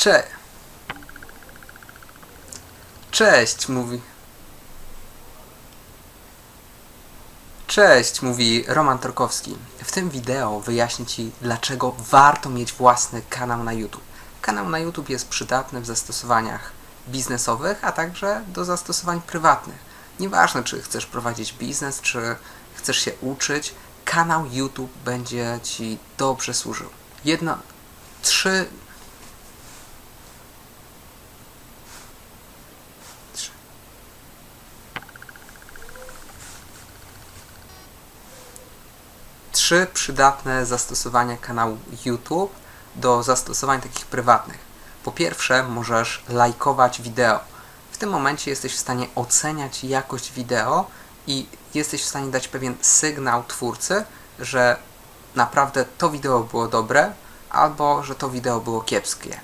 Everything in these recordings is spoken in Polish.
Cze... Cześć, mówi. Cześć, mówi Roman Torkowski. W tym wideo wyjaśnię Ci, dlaczego warto mieć własny kanał na YouTube. Kanał na YouTube jest przydatny w zastosowaniach biznesowych, a także do zastosowań prywatnych. Nieważne, czy chcesz prowadzić biznes, czy chcesz się uczyć, kanał YouTube będzie Ci dobrze służył. Trzy Trzy. Trzy przydatne zastosowania kanału YouTube do zastosowań takich prywatnych. Po pierwsze, możesz lajkować wideo. W tym momencie jesteś w stanie oceniać jakość wideo i jesteś w stanie dać pewien sygnał twórcy, że naprawdę to wideo było dobre albo że to wideo było kiepskie.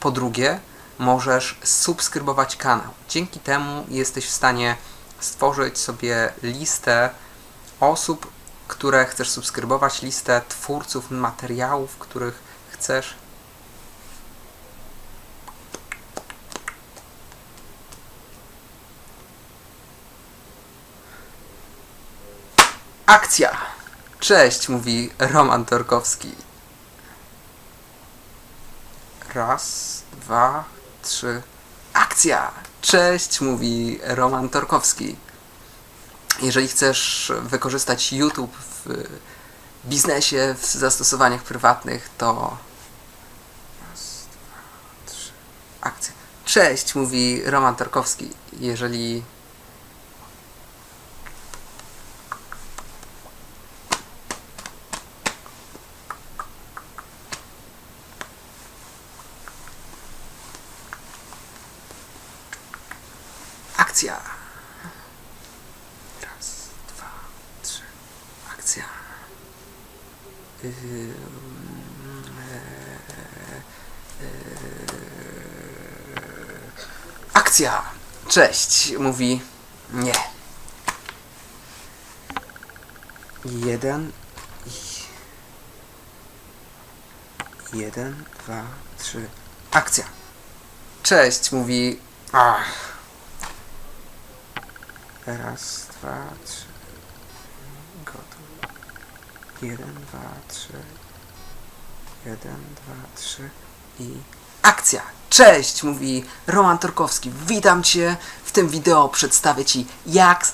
Po drugie, możesz subskrybować kanał. Dzięki temu jesteś w stanie stworzyć sobie listę osób, które chcesz subskrybować, listę twórców materiałów, których chcesz. Akcja! Cześć, mówi Roman Torkowski. Raz, dwa, trzy. Akcja! Cześć, mówi Roman Torkowski. Jeżeli chcesz wykorzystać YouTube w biznesie, w zastosowaniach prywatnych, to. Raz, dwa, trzy. Akcja. Cześć, mówi Roman Torkowski. Jeżeli. Akcja. Raz, dwa, trzy. Akcja. E, e, Akcja. Cześć, mówi nie. Jeden. i- Jeden, dwa, trzy. Akcja. Cześć, mówi. Ach. Raz, dwa, trzy. Jeden, dwa, trzy. Jeden, dwa, trzy. I akcja! Cześć! Mówi Roman Torkowski. Witam Cię. W tym wideo przedstawię Ci, jak